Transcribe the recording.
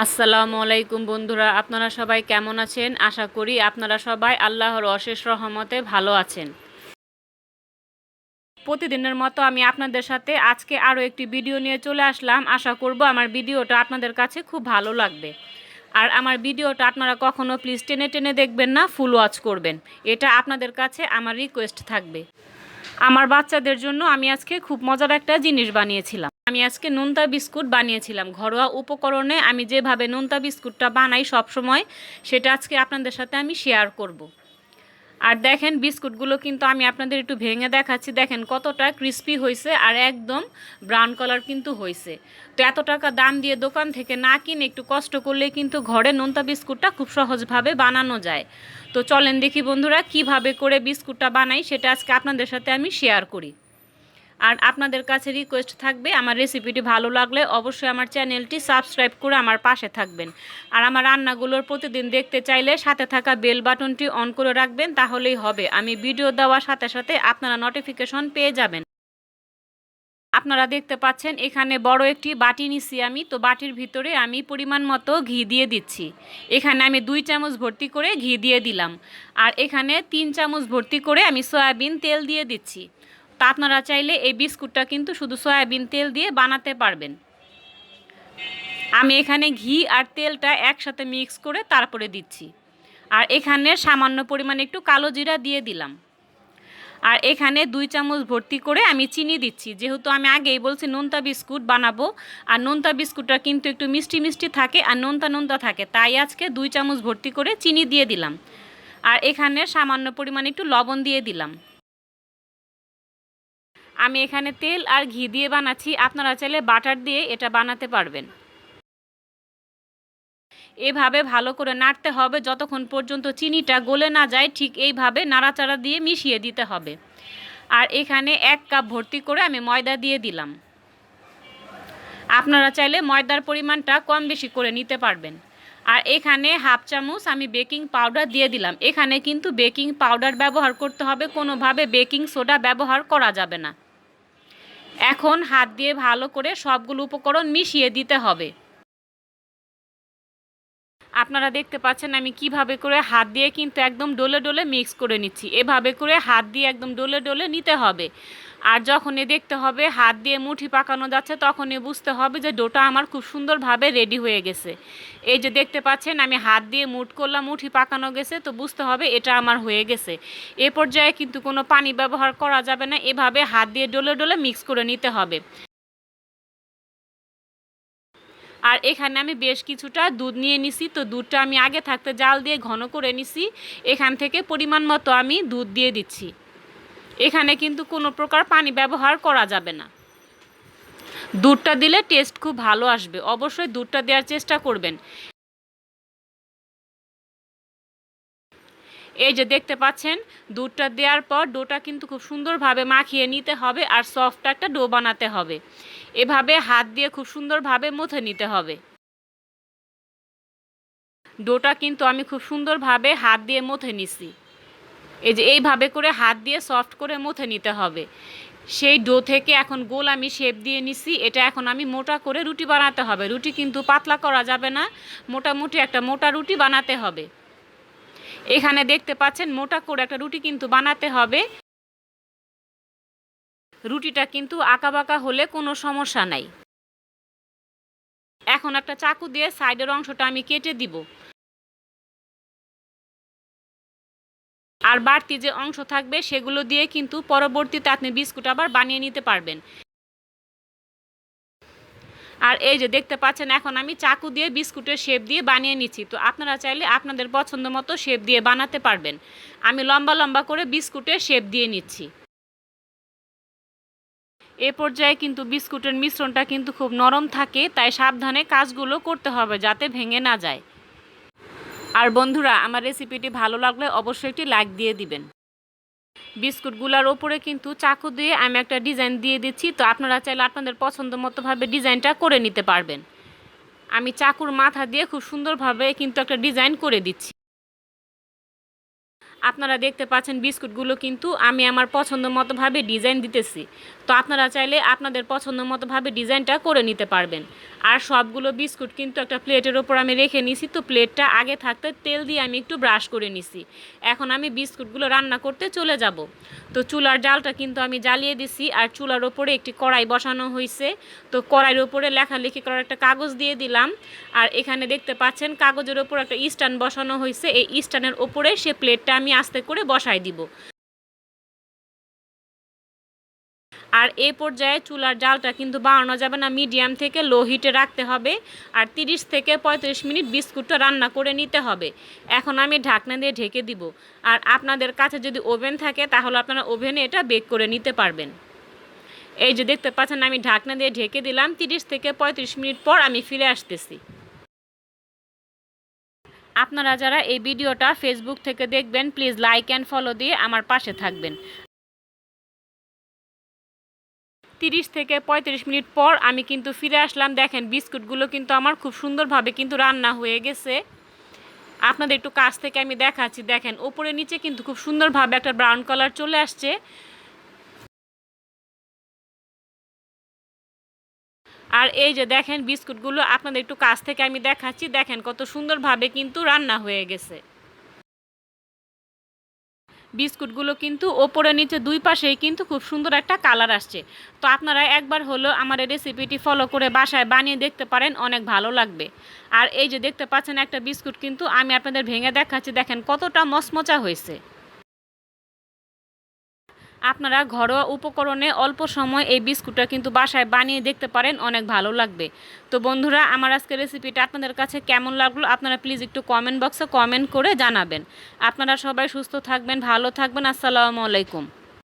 আসসালামু আলাইকুম বন্ধুরা, আপনারা সবাই কেমন আছেন? আশা করি আপনারা সবাই আল্লাহর অশেষ রহমতে ভালো আছেন। প্রতিদিনের মতো আমি আপনাদের সাথে আজকে আরও একটি ভিডিও নিয়ে চলে আসলাম। আশা করব আমার ভিডিওটা আপনাদের কাছে খুব ভালো লাগবে। আর আমার ভিডিওটা আপনারা কখনো প্লিজ টেনে টেনে দেখবেন না, ফুল ওয়াচ করবেন। এটা আপনাদের কাছে আমার রিকোয়েস্ট থাকবে। আমার বাচ্চাদের জন্য আমি আজকে খুব মজার একটা জিনিস বানিয়েছিলাম। আমি আজকে নোনতা বিস্কুট বানিয়েছিলাম। ঘরোয়া উপকরণে আমি যেভাবে নোনতা বিস্কুটটা বানাই সব সময় সেটা আজকে আপনাদের সাথে আমি শেয়ার করব। আর দেখেন বিস্কুটগুলো কিন্তু আমি আপনাদের একটু ভেঙে দেখাচ্ছি। দেখেন কতটা ক্রিস্পি হয়েছে আর একদম ব্রাউন কালার কিন্তু হয়েছে তো এত টাকা দাম দিয়ে দোকান থেকে না কিনে একটু কষ্ট করলে কিন্তু ঘরে নোনতা বিস্কুটটা খুব সহজভাবে বানানো যায়। তো চলেন দেখি বন্ধুরা কীভাবে করে বিস্কুটটা বানাই, সেটা আজকে আপনাদের সাথে আমি শেয়ার করি। আর আপনাদের কাছে রিকোয়েস্ট থাকবে, আমার রেসিপিটি ভালো লাগলে অবশ্যই আমার চ্যানেলটি সাবস্ক্রাইব করে আমার পাশে থাকবেন। আর আমার রান্নাগুলোর প্রতিদিন দেখতে চাইলে সাথে থাকা বেল বাটনটি অন করে রাখবেন, তাহলেই হবে। আমি ভিডিও দেওয়ার সাথে সাথে আপনারা নোটিফিকেশন পেয়ে যাবেন। আপনারা দেখতে পাচ্ছেন, এখানে বড় একটি বাটি নিছি আমি, তো বাটির ভিতরে আমি পরিমাণ মতো ঘি দিয়ে দিচ্ছি। এখানে আমি দুই চামচ ভর্তি করে ঘি দিয়ে দিলাম। আর এখানে তিন চামচ ভর্তি করে আমি সয়াবিন তেল দিয়ে দিচ্ছি। তা আপনারা চাইলে এই বিস্কুটটা কিন্তু শুধু সয়াবিন তেল দিয়ে বানাতে পারবেন। আমি এখানে ঘি আর তেলটা একসাথে মিক্স করে তারপরে দিচ্ছি। আর এখানে সামান্য পরিমাণে একটু কালো জিরা দিয়ে দিলাম। আর এখানে দুই চামচ ভর্তি করে আমি চিনি দিচ্ছি। যেহেতু আমি আগেই বলছি নোনতা বিস্কুট বানাবো, আর নোনতা বিস্কুটটা কিন্তু একটু মিষ্টি মিষ্টি থাকে আর নোনতা নোনতা থাকে, তাই আজকে দুই চামচ ভর্তি করে চিনি দিয়ে দিলাম। আর এখানে সামান্য পরিমাণে একটু লবণ দিয়ে দিলাম। আমি এখানে তেল আর ঘি দিয়ে বানাচ্ছি। আপনারা চাইলে বাটার দিয়ে এটা বানাতে পারবেন। এভাবে ভালো করে নাড়তে হবে। যতক্ষণ পর্যন্ত চিনিটা গলে না যায়, ঠিক এইভাবে নাড়াচাড়া দিয়ে মিশিয়ে দিতে হবে। আর এখানে এক কাপ ভর্তি করে আমি ময়দা দিয়ে দিলাম। আপনারা চাইলে ময়দার পরিমাণটা কম বেশি করে নিতে পারবেন। আর এখানে হাফ চামচ আমি বেকিং পাউডার দিয়ে দিলাম। এখানে কিন্তু বেকিং পাউডার ব্যবহার করতে হবে। কোনোভাবে বেকিং সোডা ব্যবহার করা যাবে না। এখন হাত দিয়ে ভালো করে সবগুলো উপকরণ মিশিয়ে দিতে হবে। আপনারা দেখতে পাচ্ছেন আমি কীভাবে করে হাত দিয়ে কিন্তু একদম ডলে ডোলে মিক্স করে নিচ্ছি। এভাবে করে হাত দিয়ে একদম ডোলে ডোলে নিতে হবে। আর যখনই দেখতে হবে হাত দিয়ে মুঠি পাকানো যাচ্ছে তখনই বুঝতে হবে যে ডোটা আমার খুব সুন্দরভাবে রেডি হয়ে গেছে। এই যে দেখতে পাচ্ছেন আমি হাত দিয়ে মুঠ করলাম, মুঠি পাকানো গেছে, তো বুঝতে হবে এটা আমার হয়ে গেছে। এ পর্যায়ে কিন্তু কোনো পানি ব্যবহার করা যাবে না, এভাবে হাত দিয়ে ডোলে ডোলে মিক্স করে নিতে হবে। আর এখানে আমি বেশ কিছুটা দুধ নিয়ে নিছি। তো দুধটা আমি আগে থাকতে জাল দিয়ে ঘন করে নিছি। এখান থেকে পরিমাণ মতো আমি দুধ দিয়ে দিচ্ছি। এখানে কিন্তু কোনো প্রকার পানি ব্যবহার করা যাবে না। দুধটা দিলে টেস্ট খুব ভালো আসবে। অবশ্যই দুধটা দেওয়ার চেষ্টা করবেন। এই যে দেখতে পাচ্ছেন, দুধটা দেওয়ার পর ডোটা কিন্তু খুব সুন্দরভাবে মাখিয়ে নিতে হবে আর সফট একটা ডো বানাতে হবে। এভাবে হাত দিয়ে খুব সুন্দরভাবে মুথে নিতে হবে। ডোটা কিন্তু আমি খুব সুন্দরভাবে হাত দিয়ে মুথে নিছি। এই যে এইভাবে করে হাত দিয়ে সফট করে মুথে নিতে হবে। সেই ডো থেকে এখন গোল আমি শেপ দিয়ে নিছি, এটা এখন আমি মোটা করে রুটি বানাতে হবে। রুটি কিন্তু পাতলা করা যাবে না, মোটামুটি একটা মোটা রুটি বানাতে হবে। এখানে দেখতে পাচ্ছেন মোটা করে একটা রুটি কিন্তু বানাতে হবে। রুটিটা কিন্তু আঁকা বাঁকা হলে কোনো সমস্যা নাই। এখন একটা চাকু দিয়ে সাইডের অংশটা আমি কেটে দিব। আর বাড়তি যে অংশ থাকবে সেগুলো দিয়ে কিন্তু পরবর্তীতে আপনি বিস্কুট আবার বানিয়ে নিতে পারবেন। আর এই যে দেখতে পাচ্ছেন, এখন আমি চাকু দিয়ে বিস্কুটের শেপ দিয়ে বানিয়ে নিচ্ছি। তো আপনারা চাইলে আপনাদের পছন্দ মতো শেপ দিয়ে বানাতে পারবেন। আমি লম্বা লম্বা করে বিস্কুটের শেপ দিয়ে নিচ্ছি। এ পর্যায়ে কিন্তু বিস্কুটের মিশ্রণটা কিন্তু খুব নরম থাকে, তাই সাবধানে কাজগুলো করতে হবে যাতে ভেঙে না যায়। আর বন্ধুরা, আমার রেসিপিটি ভালো লাগলে অবশ্যই একটি লাইক দিয়ে দিবেন। বিস্কুটগুলোর ওপরে কিন্তু চাকু দিয়ে আমি একটা ডিজাইন দিয়ে দিচ্ছি। তো আপনারা চাইলে আপনাদের পছন্দ মতোভাবে ডিজাইনটা করে নিতে পারবেন। আমি চাকুর মাথা দিয়ে খুব সুন্দরভাবে কিন্তু একটা ডিজাইন করে দিচ্ছি। আপনারা দেখতে পাচ্ছেন বিস্কুটগুলো কিন্তু আমি আমার পছন্দ মতোভাবে ডিজাইন দিতেছি। তো আপনারা চাইলে আপনাদের পছন্দ মতোভাবে ডিজাইনটা করে নিতে পারবেন। আর সবগুলো বিস্কুট কিন্তু একটা প্লেটের ওপর আমি রেখে নিছি। তো প্লেটটা আগে থাকতে তেল দিয়ে আমি একটু ব্রাশ করে নিছি। এখন আমি বিস্কুটগুলো রান্না করতে চলে যাব। তো চুলার জালটা কিন্তু আমি জ্বালিয়ে দিছি আর চুলার ওপরে একটি কড়াই বসানো হয়েছে তো কড়াইয়ের ওপরে লেখালেখি করার একটা কাগজ দিয়ে দিলাম। আর এখানে দেখতে পাচ্ছেন কাগজের ওপর একটা স্ট্যান্ড বসানো হয়েছে এই স্ট্যান্ডের ওপরে সে প্লেটটা আমি আস্তে করে বসাই দিব। আর এই পর্যায়ে চুলার জালটা কিন্তু বাড়ানো যাবে না, মিডিয়াম থেকে লো হিটে রাখতে হবে আর 30 থেকে পঁয়ত্রিশ মিনিট বিস্কুটটা রান্না করে নিতে হবে। এখন আমি ঢাকনা দিয়ে ঢেকে দিব। আর আপনাদের কাছে যদি ওভেন থাকে তাহলে আপনারা ওভেনে এটা বেক করে নিতে পারবেন। এই যে দেখতে পাচ্ছেন আমি ঢাকনা দিয়ে ঢেকে দিলাম 30 থেকে পঁয়ত্রিশ মিনিট পর আমি ফিরে আসতেছি। আপনারা যারা এই ভিডিওটা ফেসবুক থেকে দেখবেন প্লিজ লাইক অ্যান্ড ফলো দিয়ে আমার পাশে থাকবেন। তিরিশ থেকে পঁয়ত্রিশ মিনিট পর আমি কিন্তু ফিরে আসলাম। দেখেন, বিস্কুটগুলো কিন্তু আমার খুব সুন্দরভাবে কিন্তু রান্না হয়ে গেছে। আপনাদের একটু কাছ থেকে আমি দেখাচ্ছি। দেখেন, ওপরে নিচে কিন্তু খুব সুন্দরভাবে একটা ব্রাউন কালার চলে আসছে। আর এই যে দেখেন বিস্কুটগুলো আপনাদের একটু কাছ থেকে আমি দেখাচ্ছি, দেখেন কত সুন্দরভাবে কিন্তু রান্না হয়ে গেছে। বিস্কুটগুলো কিন্তু ওপরে নিচে দুই পাশেই কিন্তু খুব সুন্দর একটা কালার আসছে। তো আপনারা একবার হলো আমার এই রেসিপিটি ফলো করে বাসায় বানিয়ে দেখতে পারেন, অনেক ভালো লাগবে। আর এই যে দেখতে পাচ্ছেন একটা বিস্কুট কিন্তু আমি আপনাদের ভেঙে দেখাচ্ছি, দেখেন কতটা মচমচা হয়েছে। আপনারা ঘরোয়া উপকরণে অল্প সময় এই বিস্কুটটা কিন্তু বাসায় বানিয়ে দেখতে পারেন, অনেক ভালো লাগবে। তো বন্ধুরা, আমার আজকে রেসিপিটা আপনাদের কাছে কেমন লাগল আপনারা প্লিজ একটু কমেন্ট বক্সে কমেন্ট করে জানাবেন। আপনারা সবাই সুস্থ থাকবেন, ভালো থাকবেন, আসসালামু আলাইকুম।